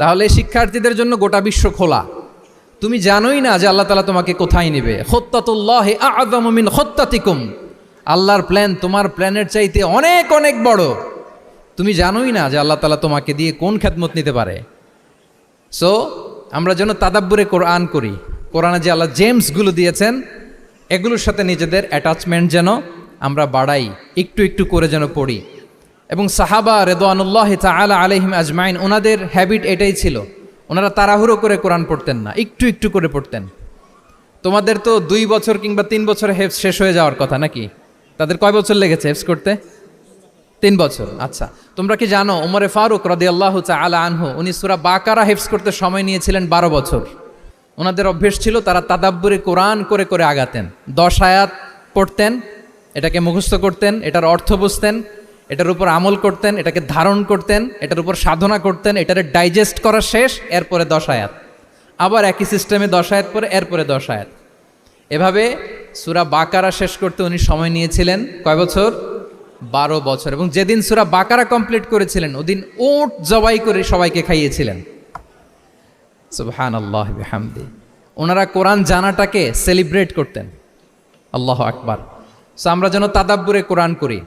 তাহলে শিক্ষার্থীদের জন্য গোটা বিশ্ব খোলা। তুমি জানোই না যে আল্লাহ তালা তোমাকে কোথায় নেবে। খত্তাতুল্লাহ আদমিন খত্তাতিকুম। আল্লাহর প্ল্যান তোমার প্ল্যানের চাইতে অনেক অনেক বড়। তুমি জানোই না যে আল্লাহ তালা তোমাকে দিয়ে কোন খ্যাতমত নিতে পারে। সো আমরা যেন তাদাব্বুরে কোরআন করি। কোরআনে যে আল্লাহ জেমসগুলো দিয়েছেন, এগুলোর সাথে নিজেদের অ্যাটাচমেন্ট যেন আমরা বাড়াই, একটু একটু করে যেন পড়ি। এবং সাহাবা রেদোয়ানুল্লাহ তালা আলহিম আজমাইন ওনাদের হ্যাবিট এটাই ছিল। ওনারা তাড়াহুড়ো করে কোরআন পড়তেন না, একটু একটু করে পড়তেন। তোমাদের তো দুই বছর কিংবা তিন বছরে হেফস শেষ হয়ে যাওয়ার কথা নাকি? তাদের কয় বছর লেগেছে হেফস করতে? তিন বছর আচ্ছা। তোমরা কি জানো ওমরে ফারুক রদি আল্লাহ আলা আনহু, উনি সুরা বাকারা হেফস করতে সময় নিয়েছিলেন বারো বছর। ওনাদের অভ্যেস ছিল তারা তাদাব্বুরে কোরআন করে করে আগাতেন। দশ আয়াত পড়তেন, এটাকে মুখস্থ করতেন, এটার অর্থ বুঝতেন এটার উপর আমল করতেন, এটাকে ধারণ করতেন, এটার উপর সাধনা করতেন, এটারে ডাইজেস্ট করা শেষ, এরপরে দশ আয়াত। আবার একই সিস্টেমে দশ আয়াত পরে, এরপরে দশ আয়াত। এভাবে সুরা বাকারা শেষ করতে উনি সময় নিয়েছিলেন, কয় বছর? বারো বছর। এবং যেদিন সুরা বাকারা কমপ্লিট করেছিলেন, ওদিন ওট জবাই করে সবাইকে খাইয়েছিলেন। আল্লাহ ওনারা কোরআন জানাটাকে সেলিব্রেট করতেন। আল্লাহ আকবার। সো আমরা যেন তাদাব্বুরে কোরআন করি।